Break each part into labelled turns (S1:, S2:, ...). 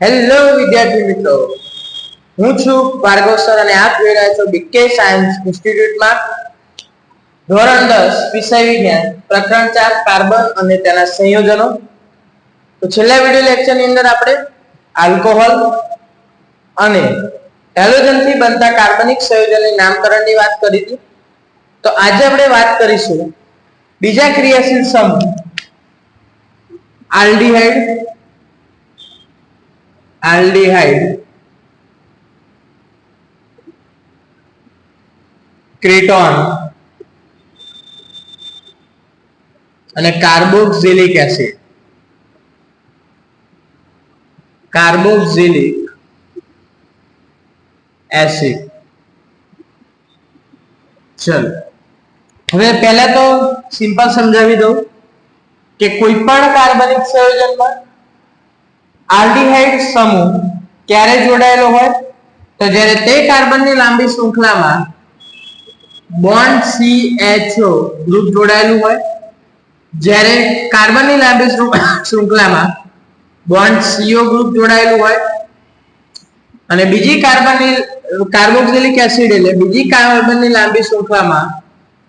S1: Hello વિદ્યાર્થી મિત્રો. હું છું ભાર્ગવ સર અને આપ જોઈ રહ્યા છો બીકે સાયન્સ ઇન્સ્ટિટ્યૂટમાં ધોરણ દસ, વિષય વિજ્ઞાન, પ્રકરણ ચાર કાર્બન અને તેના સંયોજનો. તો છેલ્લા વીડિયો લેક્ચરની અંદર આપણે આલ્કોહોલ અને હેલોજનથી બનતા કાર્બનિક સંયોજનની નામકરણની વાત કરી હતી. તો આજે આપણે વાત કરીશું બીજા ક્રિયાશીલ સમૂહ આલ્ડીહાઇડ આલ્ડીહાઇડ ક્રેટોન અને કાર્બોક્સિલિક એસિડ. Carboxylic acid. ચલો. હવે પહેલા તો સિમ્પલ સમજાવી દઉં કે કોઈ પણ કાર્બનિક સંયોજનમાં આલ્ડીહાઇડ સમૂહ ક્યારે જોડાયેલો હોય? તો જ્યારે તે કાર્બનની લાંબી શૃંખલામાં બોન્ડ CHO ગ્રુપ જોડાયેલું હોય, જ્યારે કાર્બનની લાંબી શૃંખલામાં બોન્ડ CO ગ્રુપ જોડાયેલું હોય, અને બીજી કાર્બનની કાર્બોક્સિલિક એસિડ એટલે બીજી કાર્બનની લાંબી શૃંખલામાં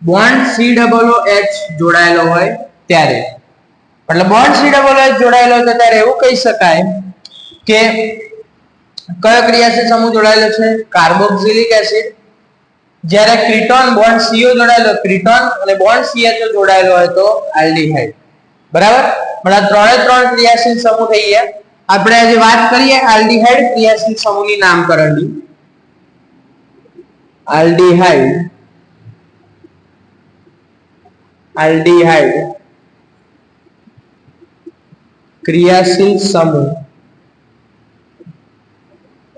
S1: બોન્ડ સી ડબલ એચ જોડાયેલો હોય ત્યારે એટલે બોન્ડ સી ડબલ એચ જોડાયેલો છે. ત્યારે એવું કહી શકાય કે કયો ક્રિયાશીલ સમૂહ જોડાયેલો છે? Carboxylic acid. જ્યારે ક્રિટોન બોન્ડ સીઓ જોડાયેલો, ક્રિટોન અને બોન્ડ સીએચઓ જોડાયેલો હોય તો આલ્ડીહાઇડ. બરાબર? પણ આ ત્રણે ત્રણ ક્રિયાશીલ સમૂહ થઈ ગયા. આપણે આજે વાત કરીએ આલ્ડીહાઇડ ક્રિયાશીલ સમૂહની નામકરણની. આલ્ડીહાઇડ. આલ્ડીહાઇડ. ક્રિયાશીલ સમૂહ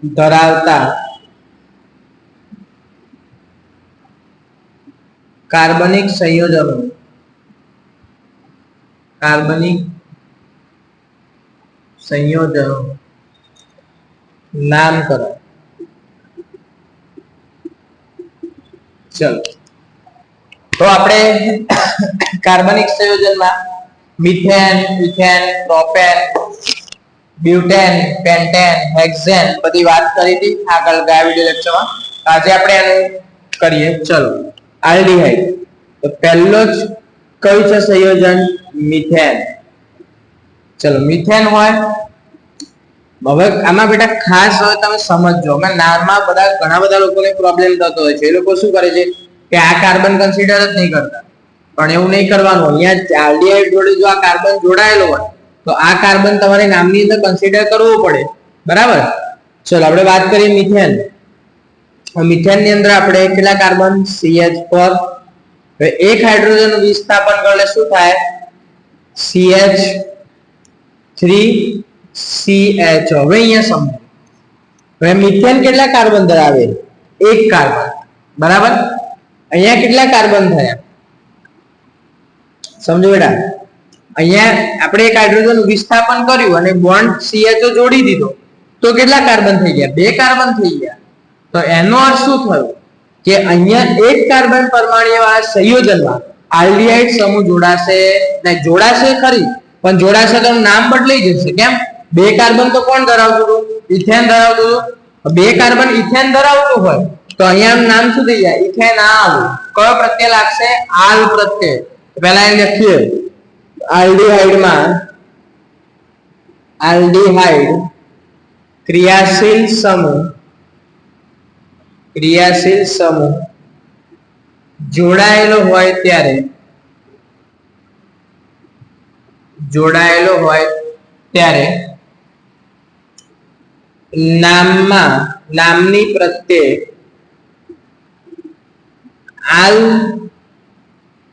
S1: ધરાવતા કાર્બનિક સંયોજનો કાર્બનિક સંયોજનો નામકરણ. ચલો. તો આપણે કાર્બનિક સંયોજનમાં methane ethane propane, butane, pentane, hexane બધી વાત કરી હતી. આગળ ગયા વિડિયો લેક્ચરમાં આજે આપણે એનું કરીએ. ચલો. આલ્ડીહાઇડ તો પહેલો જ કયું છે સંયોજન? મિથેન. ચલો, મિથેન હોય. હવે આમાં બેટા ખાસ હવે તમે સમજજો. અમે નામમાં બધા, ઘણા બધા લોકોને પ્રોબ્લેમ થતો હોય છે. એ લોકો શું કરે છે? કે આ કાર્બન કન્સિડર જ નહીં કરતા. પણ એવું નહીં કરવાનું. અહીંયા આલ્ડીહાઇડ જોડે જો આ કાર્બન જોડાયેલો હોય, તો આ કાર્બન તમારે નામની અંદર કન્સિડર કરવું પડે. બરાબર? ચલો, આપણે વાત કરીએ મિથેન. મિથેનની અંદર આપણે કેટલા કાર્બન? CH પર. હવે એક હાઇડ્રોજન વિસ્થાપન કરલે શું થાય? CH 3 CH હવે અહીંયા સમજો. હવે મિથેન કેટલા કાર્બન ધરાવે? એક કાર્બન. બરાબર? અહીંયા કેટલા કાર્બન થયા? સમજો બેટા. અહીંયા આપણે એક હાઇડ્રોજન વિસ્થાપન કર્યું અને બોન્ડ CHO જોડી દીધો. તો કેટલા કાર્બન થઈ ગયા? બે કાર્બન થઈ ગયા. તો એનો અર્થ શું થયો? કે અહીંયા એક કાર્બન પરમાણુ વાળા સંયોજનમાં આલ્ડિહાઇડ સમૂહ જોડાશે. ને જોડાશે ખરી, પણ જોડાશે તો નામ બદલાઈ જશે. કેમ? બે કાર્બન તો કોણ ધરાવતું હતું? ઇથેન ધરાવતું હતું. બે કાર્બન ઇથેન ધરાવતું હોય, તો અહીંયા નામ શું થઈ જાય? ઇથેન આલ કયો પ્રત્યય લાગશે? આલ પ્રત્યય. પહેલા એ લખીએ આલ્ડીહાઇડમાં આલ્ડીહાઇડ ક્રિયાશીલ સમૂહ ક્રિયાશીલ સમૂહ જોડાયેલો હોય ત્યારે, જોડાયેલો હોય ત્યારે નામમાં, નામની પ્રત્યે આલ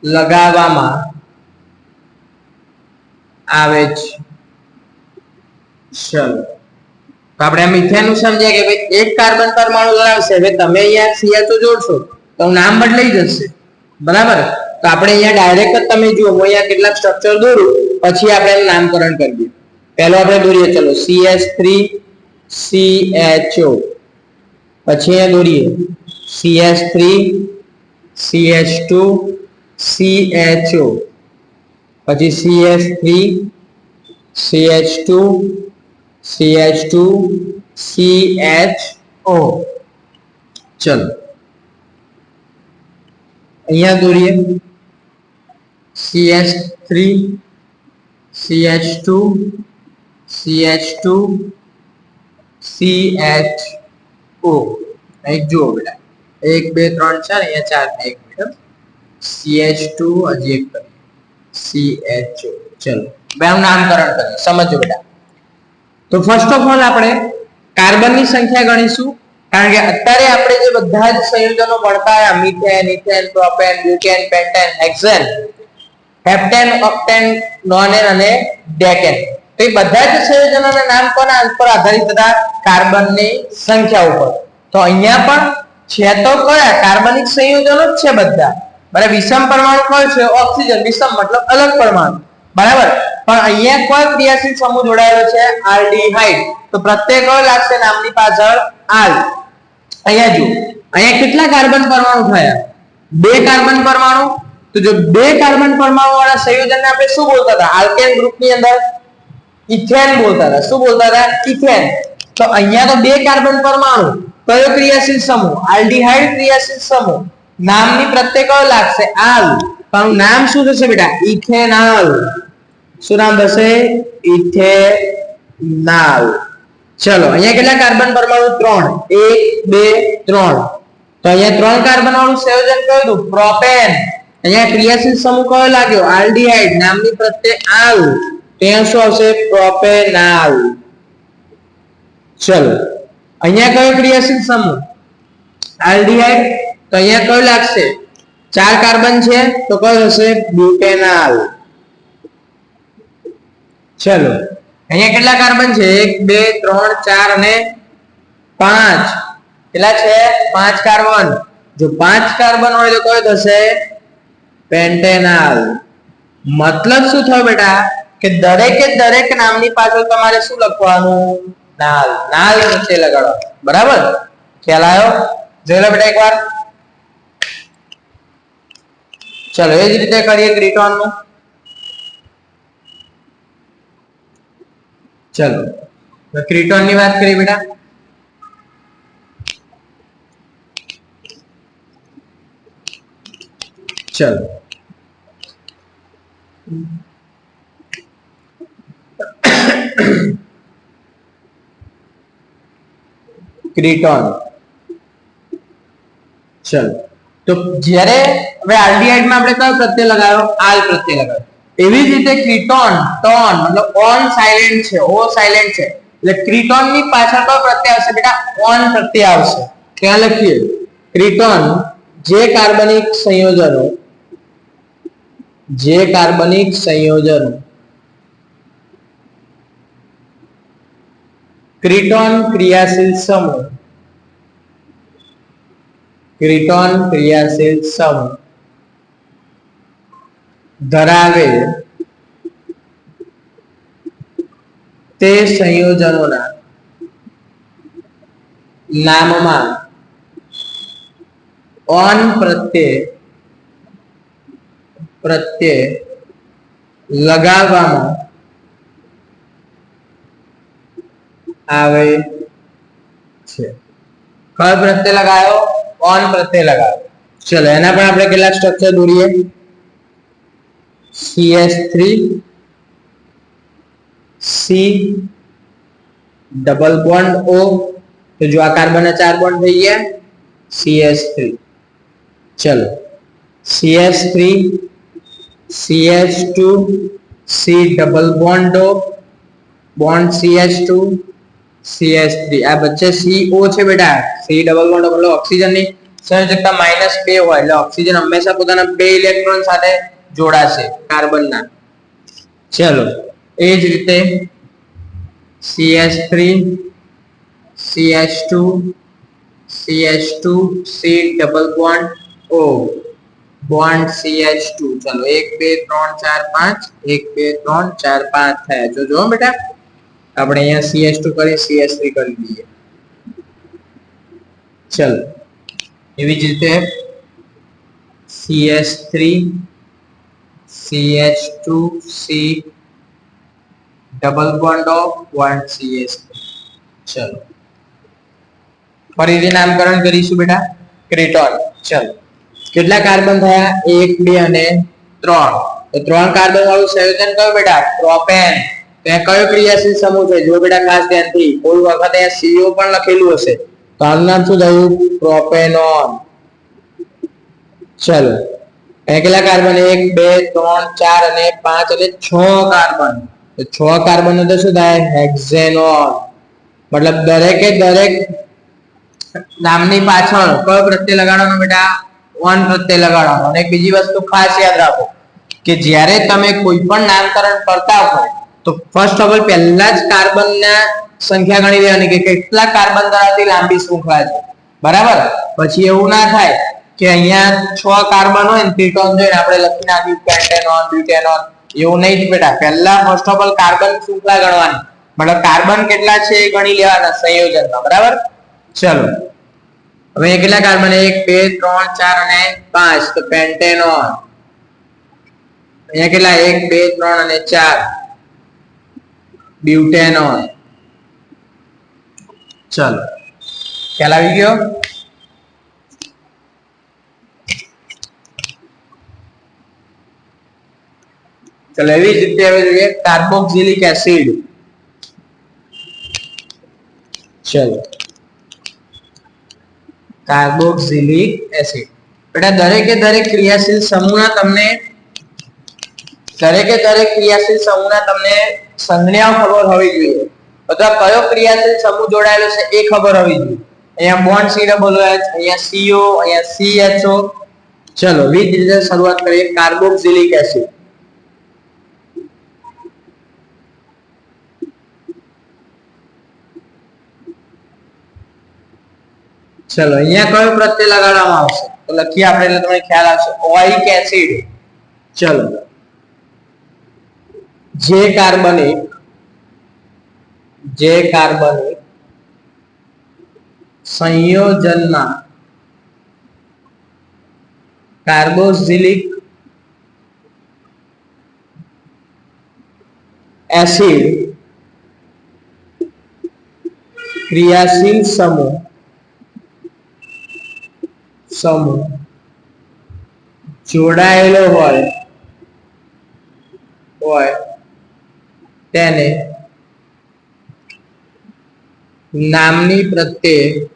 S1: લગાવવામાં આવે છે. ચલો. તો આપણે આ નું સમજ્યા કે ભાઈ એક કાર્બન પરમાણુ ધરાવશે હવે તમે અહીંયા CHO જોડશો. તો નામ બદલાઈ જશે. બરાબર? તો આપણે અહીંયા ડાયરેક્ટ જ તમે જુઓ. હું અહીંયા કેટલાક સ્ટ્રક્ચર દોરું, પછી આપણે નામકરણ કરીએ પહેલો આપણે દોરીએ. ચલો. CH3 CHO પછી અહીંયા દોરીએ. CH3 CH2 CHO પછી CH3 CH2 C H two C H O ચલો અહીંયા દોરીએ C H three C H two C H two C H O એક જુઓ બેટા એક બે ત્રણ ચાર અહીંયા ચાર ને એક મિનિટ સી એચ ટુ હજી એક કરીએ સી એચ ઓ ચલો. બે નામકરણ કરીએ સમજો બેટા તો ફર્સ્ટ ઓફ ઓલ આપણે કાર્બનની સંખ્યા ગણીશું. કારણ કે અત્યારે આપણે જે બધા જ સંયોજનો ભણતા આવ્યા, methane, ethane, propane, butane, pentane hexane heptane, octane nonane અને ડેકેન. તો એ બધા જ સંયોજનોના નામ કોના ઉપર આધારિત હતા? કાર્બનની સંખ્યા ઉપર. તો અહીંયા પણ છે તો કયા? કાર્બનિક સંયોજનો જ છે બધા. બરાબર? વિષમ પરમાણુ કયો છે? ઓક્સિજન. વિષમ મતલબ અલગ પરમાણુ. બરાબર? પણ અહીંયા કોઈ ક્રિયાશીલ સમૂહ જોડાયેલો છે? આલ્ડીહાઇડ. તો પ્રત્યેક લાગશે નામની પાછળ આલ. અહીંયા જો અહીંયા કેટલા કાર્બન પરમાણુ થયા? બે કાર્બન પરમાણુ. તો જો બે કાર્બન પરમાણુ વાળા સંયોજનને આપણે શું બોલતા હતા? આલ્કેન ગ્રુપની અંદર ઇથેન બોલતા હતા. શું બોલતા હતા? ઇથેન. તો અહીંયા તો બે કાર્બન પરમાણુ. કયો ક્રિયાશીલ સમૂહ? આલ્ડીહાઇડ ક્રિયાશીલ સમૂહ. નામની પ્રત્યે કયો લાગશે આલ. પણ નામ શું થશે બેટા? ઇથેનાલ. શું નામ થશે? ઇથેનાલ. ચલો, અહીંયા કેટલા કાર્બન પરમાણુ? ત્રણ. એક, બે, ત્રણ. તો અહીંયા ત્રણ કાર્બન વાળું સંયોજન કયું હતું? પ્રોપેન. અહીંયા ક્રિયાશીલ સમૂહ કયો લાગ્યો? આલ્ડીહાઇડ. નામની પ્રત્યે આલ. ત્યાં શું આવશે? પ્રોપેનાલ. ચલો, અહીંયા કયો ક્રિયાશીલ સમૂહ? આલ્ડીહાઇડ. તો અહીંયા કયો લાગશે ચાર કાર્બન છે તો કયો થશે બ્યુટેનાલ ચલો. અહીંયા કેટલા કાર્બન છે? એક, બે, ત્રણ, ચાર અને પાંચ. કેટલા છે? પાંચ કાર્બન. જો પાંચ કાર્બન હોય તો કયો થશે? પેન્ટેનાલ. મતલબ શું થયો બેટા? કે દરેકે દરેક નામની પાછળ તમારે શું લખવાનું? નાલ. નાલ નીચે લગાડો બરાબર? ખ્યાલ આવ્યો? જોઈ લો બેટા એકવાર. ચલો એ જ રીતે કરીએ ગ્રીટોનનું ચલો ક્રિટોનની વાત કરીએ બેટા ચલો ક્રિટોન ચલો તો જ્યારે હવે આલ્ડીહાઇડમાં આપણે કયો પ્રત્યય લગાવ્યો? આલ પ્રત્યય લગાવ્યો. એવી જ રીતે ક્રિટોન, ટોન, મતલબ ઓન સાયલેન્ટ છે, ઓ સાયલેન્ટ છે. એટલે ક્રિટોનની પાછળ કયો પ્રત્યય આવશે બેટા? ઓન પ્રત્યય આવશે. ત્યાં લખીએ. ક્રિટોન જે કાર્બનિક સંયોજનો, જે કાર્બનિક સંયોજનો. ક્રિટોન ક્રિયાશીલ સમૂહ. ક્રિટોન ક્રિયાશીલ સમૂહ ધરાવે તે સંયોજનોના નામમાં ઓન પ્રત્યે પ્રત્યે લગાવવામાં આવે છે. કયો પ્રત્યે લગાયો? ઓન પ્રત્યય લગાવ્યો ચલો એના પણ આપણે કેટલાક સ્ટ્રક્ચર દોરીએ CS3 C double bond O તો જો આ કાર્બન ચાર બોન્ડ થઈ ગયા CS3 ચલો CS3 CH2 C double bond O bond CH2 CH3 આ વચ્ચે CO છે બેટા. C ડબલ બોન્ડ મતલબ ઓક્સિજનની સંયોજકતા માઇનસ બે હોય. એટલે ઓક્સિજન હંમેશા પોતાના બે ઇલેક્ટ્રોન સાથે જોડાશે કાર્બનના. ચલો, એ જ રીતે CH3 CH2 CH2 C double bond O. Bond CH2 ચલો 1 2 3 4 5 1 2 3 4 5 થયા. જો જો બેટા. આપણે અહીંયા CH2 કરી CH3 કરી દઈએ. ચલો. એવી જ રીતે CH3 CH2C double bond of one C S ચલો. ફરીથી નામકરણ કરીશું બેટા. ક્રિટોન ચલો. કેટલા કાર્બન થયા? એક, બે અને ત્રણ. તો ત્રણ કાર્બન વાળું સંયોજન કયું બેટા? પ્રોપેન કયો ક્રિયાશીલ સમૂહ છે? જો બેટા ખાસ ધ્યાનથી, કોઈ વખત સીઓ પણ લખેલું હશે. તો આનું શું થયું? પ્રોપેનોન. ચલો. અહીંયા કાર્બન? એક, બે, ત્રણ, ચાર અને પાંચ અને છ કાર્બન. છ કાર્બન તો શું થાય? હેક્ઝેનોન. મતલબ દરેકે દરેક નામની પાછળ કયો પ્રત્યય લગાડવાનો બેટા? વન પ્રત્યય લગાડવાનો. અને બીજી વસ્તુ ખાસ યાદ રાખો કે જ્યારે તમે કોઈ પણ નામકરણ કરતા હો તો ફર્સ્ટ ઓફ ઓલ પહેલા જ કાર્બનના સંખ્યા ગણી લેવાની કે કેટલા કાર્બન ધરાવતી લાંબી શૃંખલા છે. બરાબર? પછી એવું ના થાય કે અહીંયા છ કાર્બન હોય ને કીટોન જોઈને આપણે લખી નાખ્યું પેન્ટેનોન બ્યુટેનોન એવું નહીં બેટા. પહેલા ફર્સ્ટ ઓફ ઓલ કાર્બન શૃંખલા ગણવાની. મતલબ કાર્બન કેટલા છે એ ગણી લેવાના સંયોજનમાં. બરાબર? ચલો. હવે કેટલા કાર્બન એક, બે, ત્રણ, ચાર અને પાંચ. તો પેન્ટેનોન અહીંયા કેટલા? એક, બે, ત્રણ અને ચાર. બ્યુટેનોન ચલો ખ્યાલ આવી ગયો ચલો એવી જ રીતે હવે જોઈએ કાર્બોક્સિલિક એસિડ ચલો કાર્બોક્સિલિક એસિડ બેટા દરેકે દરેક ક્રિયાશીલ સમૂહના તમને દરેકે દરેક ક્રિયાશીલ સમૂહના તમને સંજ્ઞાઓ ખબર હોવી જોઈએ. અથવા કયો ક્રિયાશીલ સમૂહ જોડાયેલો છે એ ખબર હોવી જોઈએ. અહીંયા બોન્ડ સી ડબલ અહીંયા સીઓ અહીંયા સીએચઓ ચલો વિધ રીતે શરૂઆત કરીએ. Carboxylic acid. ચલો, અહીંયા કયો પ્રત્યય લગાડવામાં આવશે? તો લખીએ આપણે, એટલે તમને ખ્યાલ આવશે. Oic acid. ચલો. જે કાર્બનિક જે કાર્બનિક સંયોજનમાં કાર્બોક્સિલિક એસિડ ક્રિયાશીલ સમૂહ સમૂહ જોડાયેલો હોય હોય તેને નામની પ્રત્યે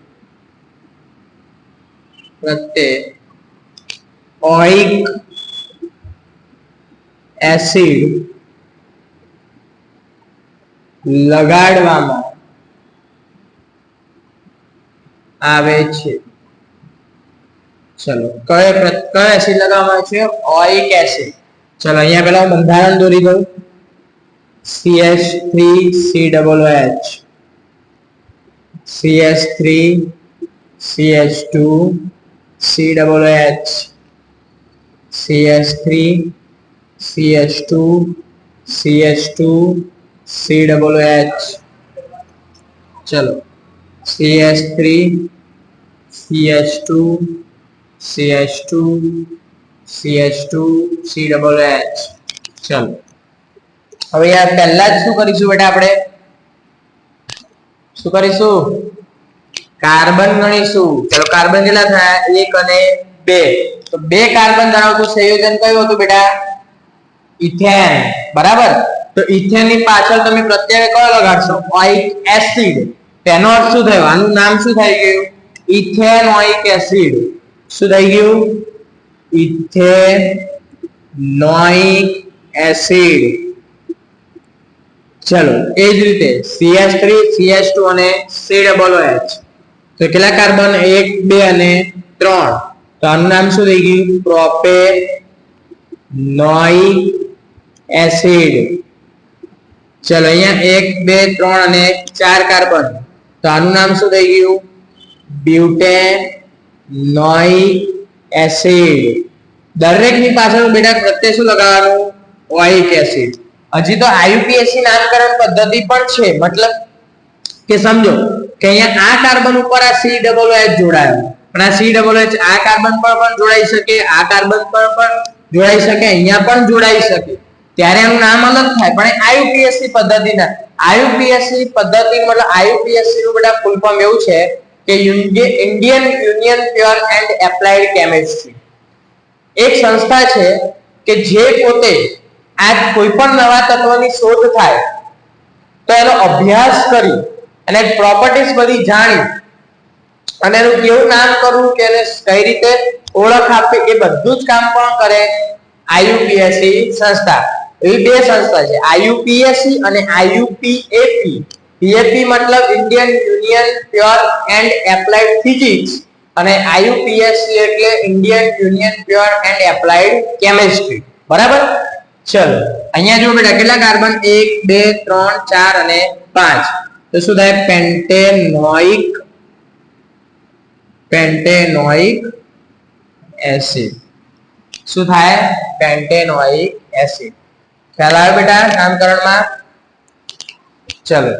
S1: પ્રત્યે ઓઇક એસિડ લગાડવામાં આવે છે. ચલો, કયો કયો એસિડ લગાવવામાં આવે છે? Oic acid. ચલો, અહીંયા પેલા બંધારણ દોરી દઉં. CH3 COOH CH3 CH2 COOH CH3 CH2 CH2 COOH ચલો CH3 CH2 CH2 CH2 COOH ચલો હવે યાર પહેલા જ શું કરીશું બેટા આપણે? શું કરીશું? કાર્બન ગણીશું. ચલો કાર્બન કેટલા થયા? એક અને બે. તો બે કાર્બન ધરાવતું સંયોજન કયું હતું બેટા? ઇથેન. બરાબર? તો ઇથેનની પાછળ તમે પ્રત્યય કયો લગાડશો? ઓઇક એસિડ. તેનો અર્થ શું થયો? આનું નામ શું થઈ ગયું? Ethanoic acid. શું થઈ ગયું? Ethanoic acid. ચલો, એ જ રીતે CH3 CH2 અને COOH તો કેટલા કાર્બન? એક, બે અને ત્રણ. તો આનું નામ શું થઈ ગયું? પ્રોપેનોઇક એસિડ ચલો, અહીંયા એક, બે, ત્રણ અને ચાર કાર્બન. તો આનું નામ શું થઈ ગયું? બ્યુટેનોઇક એસિડ દરેકની પાછળ બેટા પ્રત્યે શું લગાવવાનું ઓઇક એસિડ હજી તો આયુપીએસસી નામકરણ પદ્ધતિ પણ છે. મતલબ કે સમજો કે અહીંયા આ કાર્બન ઉપર આ સી ડબલ એચ જોડાયો. પણ આ સી ડબલ એચ આ કાર્બન પર પણ જોડાઈ શકે, આ કાર્બન પર પણ જોડાઈ શકે, અહીંયા પણ જોડાઈ શકે. ત્યારે એનું નામ અલગ થાય. પણ આયુપીએસસી પદ્ધતિના આયુપીએસસી પદ્ધતિ મતલબ આયુપીએસસી નું બધા ફૂલ એવું છે કે Indian union pure and applied chemistry. એક સંસ્થા છે કે જે પોતે આ કોઈ પણ નવા તત્વની શોધ થાય, તો એનો અભ્યાસ કરી અને પ્રોપર્ટીઝ બધી જાણી અને એનું કેવું નામ કરવું કે એને કઈ રીતે ઓળખ આપવી, એ બધું જ કામ પણ કરે? આયુપીએસસી સંસ્થા. એવી બે સંસ્થા છે આયુપીએસસી અને આયુપીએપી પીએપી મતલબ Indian union pure and applied physics અને આયુપીએસસી એટલે Indian union pure and applied chemistry બરાબર? ચલો. અહીંયા જો બેટા, કેટલા કાર્બન? એક, બે, ત્રણ, ચાર અને પાંચ. તો શું થાય? Pentanoic pentanoic acid. શું થાય? Pentanoic acid. ખ્યાલ આવે બેટા નામકરણમાં? ચલો.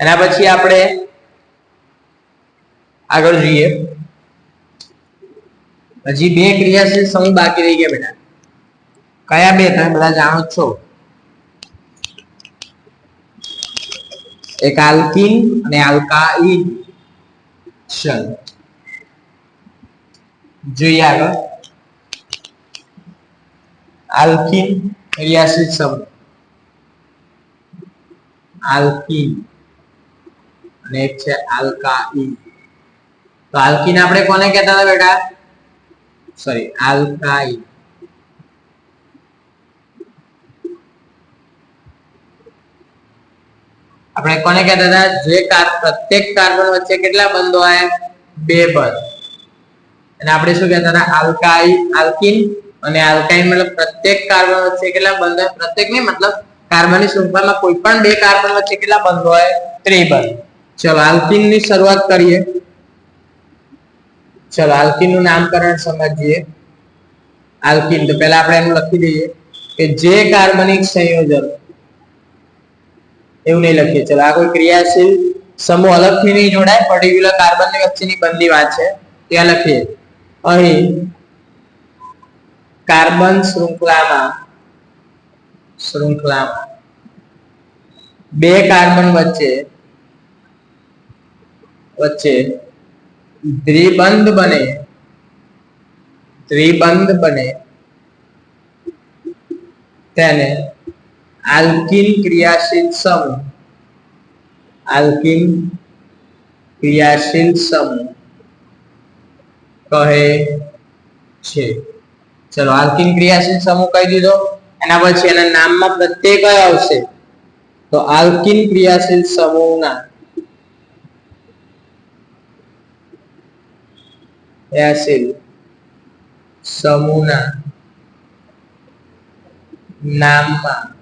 S1: એના પછી આપણે આગળ જોઈએ. હજી બે ક્રિયાશીલ સમૂહ બાકી રહી ગયા બેટા. કયા બે તમે બધા જાણો છો? એક આલ્કિન અને આલ્કાઇન. ચલ. જોઈએ આગળ. આલ્કિન ક્રિયાશીલ સમૂહ આલ્કિન. અને એક છે આલ્કાઇન. તો આલ્કિન આપણે કોને કહેતા હતા બેટા? Sorry, alkyne. આપણે કોને કહેતા હતા? જે પ્રત્યેક કાર્બન વચ્ચે કેટલા બંધો આવે? બે બંધ. અને આપણે શું કહેતા હતા? આલ્કાઈ આલ્કિન અને આલ્કાઇન મતલબ પ્રત્યેક કાર્બન વચ્ચે કેટલા બંધ હોય? પ્રત્યેક નહીં, મતલબ કાર્બનની શૃંખલામાં કોઈ પણ બે કાર્બન વચ્ચે કેટલા બંધ હોય? ત્રિબંધ. ચલો આલ્કિનની શરૂઆત કરીએ. ચલો આલ્કિનનું નામકરણ સમજીએ. આલ્કિન, તો પહેલા આપણે એનું લખી દઈએ કે જે કાર્બનિક સંયોજન એવું નહીં લખીએ. ચલો, આ કોઈ ક્રિયાશીલ સમૂહ અલગથી નહીં જોડાય પર્ટિક્યુલર કાર્બનની વચ્ચેની બંધી વાત છે. ત્યાં લખીએ. અહીં કાર્બન શૃંખલામાં શૃંખલામાં બે કાર્બન વચ્ચે વચ્ચે દ્વિબંધ બને. દ્વિબંધ બને. તેને આલ્કિન ક્રિયાશીલ સમૂહ. આલ્કિન ક્રિયાશીલ સમૂહ કહે છે. ચલો, આલ્કિન ક્રિયાશીલ સમૂહ કહી દીધો. એના પછી એના નામમાં પ્રત્યય કયો આવશે? તો આલ્કિન ક્રિયાશીલ સમૂહના. ક્રિયાશીલ સમૂહના નામમાં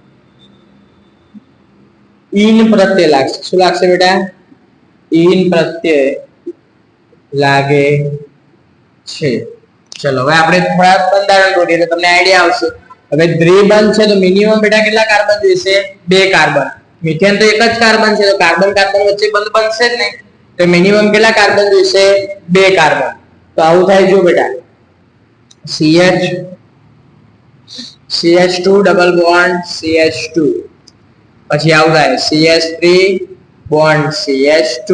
S1: ઈન પ્રત્યય લાગશે. શું લાગશે બેટા? ઈન પ્રત્યય લાગે છે. ચલો, હવે આપણે થોડા બંધારણ દોરીએ તો તમને આઈડિયા આવશે. હવે દ્વિબંધ છે તો મિનિમમ બેટા કેટલા કાર્બન જોઈશે બે કાર્બન મિથેન તો એક જ કાર્બન છે, તો કાર્બન કાર્બન વચ્ચે બંધ બનશે જ નહીં. તો મિનિમમ કેટલા કાર્બન જોઈશે બે કાર્બન તો આવું થાય જો બેટા. CH CH2 double bond CH2 પછી આવું થાય CH3 bond CH2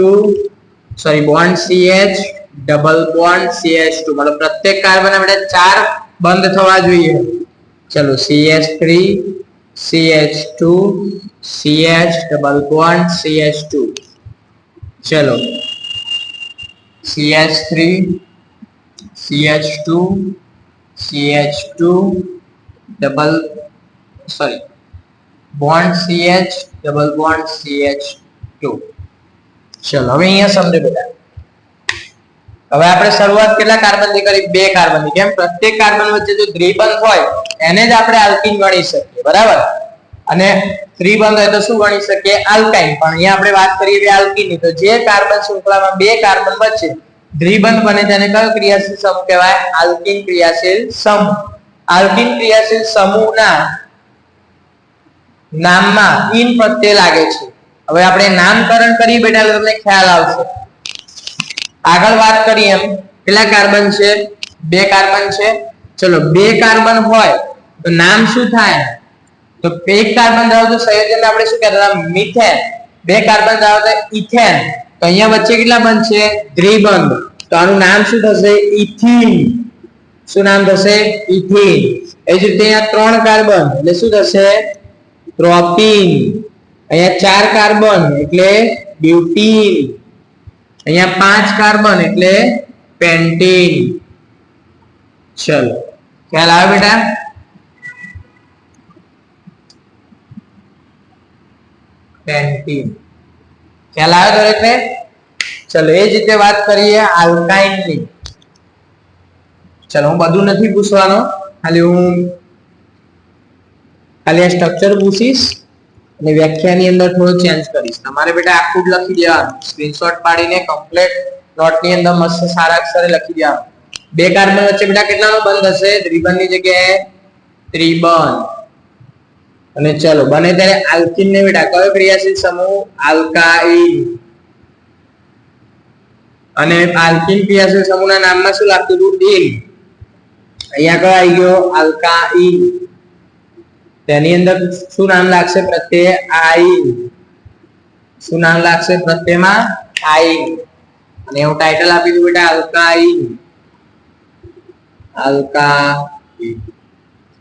S1: sorry bond CH double bond CH2 મતલબ પ્રત્યેક કાર્બન આપણે ચાર બંધ થવા જોઈએ. ચલો CH3 CH2 CH double bond CH2 ચલો. CH3 CH2 CH2 double sorry bond CH double bond CH2 ચલો, હવે અહીંયા સમજો બેટા હવે આપણે શરૂઆત કેટલા કાર્બનથી કરી? બે કાર્બનની કેમ? પ્રત્યેક કાર્બન વચ્ચે જો દ્વિબંધ હોય, એને જ આપણે આલ્કીન ગણી શકીએ, બરાબર? અને ત્રિબંધ હોય તો શું ગણી શકીએ? આલ્કાઇન. પણ અહીંયા આપણે વાત કરીએ આલ્કીનની તો જે કાર્બન શૃંખલામાં બે કાર્બન વચ્ચે દ્વિબંધ બને તેને કયો ક્રિયાશીલ સમૂહ કહેવાય? આલ્કીન ક્રિયાશીલ સમૂહ. આલ્કીન ક્રિયાશીલ સમૂહના નામમાં ઇન પ્રત્યે લાગે છે. હવે આપણે નામકરણ કરી બેટા એટલે તમને ખ્યાલ આવશે. આગળ વાત કરીએ એમ. કેટલા કાર્બન છે? બે કાર્બન છે. ચલો, બે કાર્બન હોય, તો નામ શું થાય? તો એક કાર્બન ધરાવતો સંયોજન આપણે શું કહેતા હતા? મિથેન. બે કાર્બન ધરાવતો ઇથેન. તો અહીંયા વચ્ચે કેટલા બનશે દ્વિબંધ. તો આનું નામ શું થશે? ઇથિન. શું નામ થશે? ઇથિન. એ જ રીતે અહીંયા ત્રણ કાર્બન. એટલે શું થશે? પ્રોપીન અહીંયા ચાર કાર્બન એટલે બ્યુટીન અહીંયા પાંચ કાર્બન એટલે પેન્ટીન ચલો, ખ્યાલ આવે બેટા? પેન્ટીન ખ્યાલ આવે દરેકને ચલો, એ જ રીતે વાત કરીએ આલ્કાઇનની ચલો, હું બધું નથી પૂછવાનો. ખાલી હું ખાલી આ સ્ટ્રક્ચર પૂછીશ અને વ્યાખ્યાની અંદર થોડો ચેન્જ કરીશ. તમારે બેટા આખું જ લખી દેવાનું. સ્ક્રીનશોટ પાડીને કમ્પ્લેટ નોટની અંદર મસ્ત સારા અક્ષરે લખી દેવાનું. બે કાર્બન વચ્ચે બેટા કેટલાનો બંધ હશે? ત્રિબનની જગ્યાએ ત્રિબન અને ચલો, બને ત્યારે આલ્કિન ને બેટા કયો ક્રિયાશીલ સમૂહ? આલ્કાઇન અને આલ્કિન ક્રિયાશીલ સમૂહના નામમાં શું લાગતું હતું? ઇન અહીંયા કયો આવી ગયો? આલ્કાઇન તેની અંદર શું નામ લાગશે પ્રત્યય? આઈ. શું નામ લાગશે પ્રત્યયમાં? આઈન અને હું ટાઇટલ આપી દઉં બેટા અલકાઈ અલકા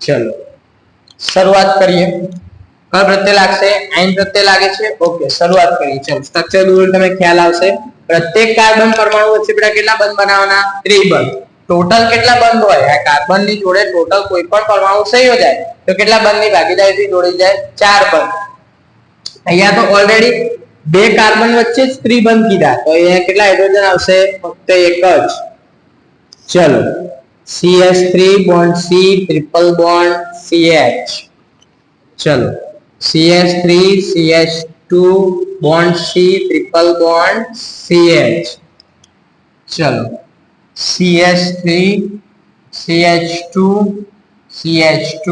S1: ચલો. શરૂઆત કરીએ. કયો પ્રત્યય લાગશે? આઈન પ્રત્યય લાગે છે? ઓકે, શરૂઆત કરીએ. ચલો સ્ટ્રક્ચર દૂર તમે ખ્યાલ આવશે. પ્રત્યેક કાર્બન પરમાણુ વચ્ચે બેટા કેટલા બંધ બનાવવાના? ત્રિબંધ. ટોટલ કેટલા બંધ હોય? આ કાર્બનની જોડે ટોટલ કોઈ પણ પરમાણુ સંયોજાય તો કેટલા બંધની ભાગીદારીથી જોડી જાય? ચાર બંધ. અહીંયા તો ઓલરેડી બે કાર્બન વચ્ચે જ ત્રિબંધ કીધા. તો અહીંયા કેટલા હાઇડ્રોજન આવશે? ફક્ત એક જ. ચલો. CH3 bond C triple bond CH ચલો. CH3 CH2 bond C triple bond CH ચલો. CH3 CH2 CH2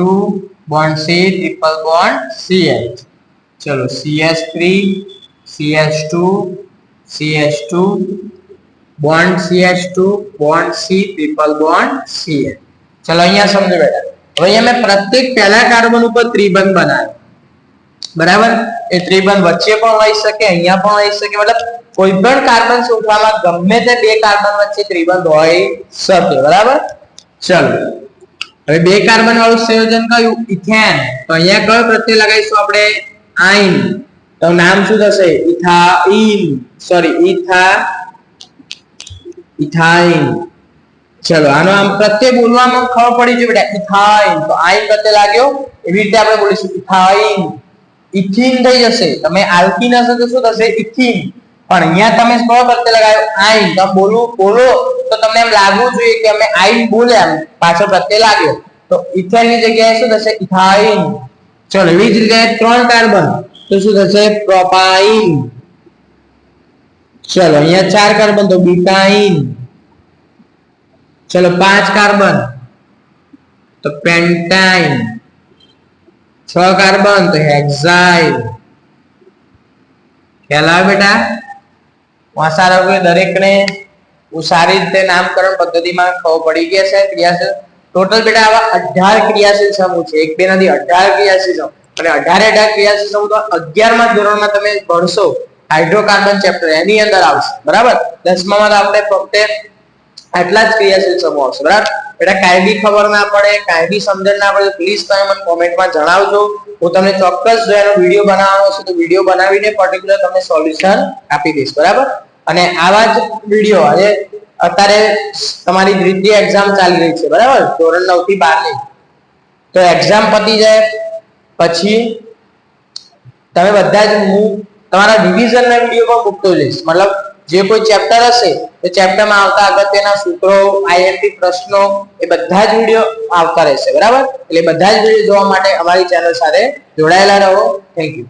S1: bond C triple bond CH चलो CH3 CH2 CH2 bond CH2 bond C triple bond CH ચલો અહીંયા સમજો બેટા હવે અહીંયા મેં પ્રત્યેક પહેલા કાર્બન ઉપર ત્રિબંધ બનાવ્યો બરાબર એ ત્રિબંધ વચ્ચે પણ હોઈ શકે અહીંયા પણ હોઈ શકે મતલબ કોઈ પણ કાર્બન શૃંખલામાં ગમે તે બે કાર્બન વચ્ચે ત્રિબંધ હોય શકે, બરાબર? ચલો. હવે બે કાર્બન વાળું સંયોજન કયું? ઇથેન. તો અહીંયા કયો પ્રત્યય લગાવીશું આપણે? આઈન તો નામ શું થશે? ઇથાઇન. સોરી ઇથા, ઇથાઇન. ચલો, આનો આમ પ્રત્યય બોલવામાં ખબર પડી છે બેટા, ઇથાઇન. તો આઈન પ્રત્યય લાગ્યો. એવી રીતે આપણે બોલીશું, ઇથાઇન. ઇથિન થઈ જશે. તમે આલ્કીન હશે તો શું થશે? ઇથિન. પણ અહીંયા તમે કયો કરતે લગાવ્યો. આઈન તો બોલો બોલો. તો તમને એમ લાગવું જોઈએ કે અમે આઈન બોલ્યા પાછો પાછળ પ્રત્યય લાગ્યો. તો ઇથેનની જગ્યાએ શું થશે? ઇથાઇન ચલો, એવી જ રીતે ત્રણ કાર્બન. તો શું થશે? પ્રોપાઇન. ચલો, અહીંયા ચાર કાર્બન, તો બીટાઇન ચલો, પાંચ કાર્બન. તો પેન્ટાઇન. છ કાર્બન, તો હેક્સાઇન ખ્યાલ આવે બેટા? આશા રાખું દરેકને સારી રીતે નામકરણ પદ્ધતિમાં ખબર પડી ગયા છે. ક્રિયાશીલ, ટોટલ બેટા આવા અઢાર ક્રિયાશીલ સમૂહ છે. એક બે નથી, અઢાર ક્રિયાશીલ સમૂહ. અને અઢારે અઢાર ક્રિયાશીલ સમૂહ તો અગિયારમા ધોરણમાં તમે ભણશો, હાઇડ્રોકાર્બન ચેપ્ટર એની અંદર આવશે. બરાબર? દસમામાં તો આપણે ફક્ત આટલા જ ક્રિયાશીલ સમૂહ આવશે. બરાબર? બેટા કાંઈ ખબર ના પડે, કાંઈ સમજણ ના પડે પ્લીઝ તમે મને કોમેન્ટમાં જણાવજો. હું તમને ચોક્કસ જો એનો વીડિયો બનાવવાનો છે તો વીડિયો બનાવીને પર્ટિક્યુલર તમને સોલ્યુશન આપી દઈશ, બરાબર? અને આવા જ વીડિયો આજે અત્યારે તમારી દ્વિતીય એક્ઝામ ચાલી રહી છે, બરાબર? ધોરણ નવથી બારની. તો એક્ઝામ પતી જાય, પછી તમે બધા જ હું તમારા ડિવિઝન ના વીડિયો પણ મૂકતો જઈશ. મતલબ જે કોઈ ચેપ્ટર હશે, તો ચેપ્ટરમાં આવતા અગત્યના સૂત્રો આઈએમપી પ્રશ્નો, એ બધા જ વીડિયો આવતા રહેશે, બરાબર? એટલે બધા જ વીડિયો જોવા માટે અમારી ચેનલ સાથે જોડાયેલા રહો. Thank you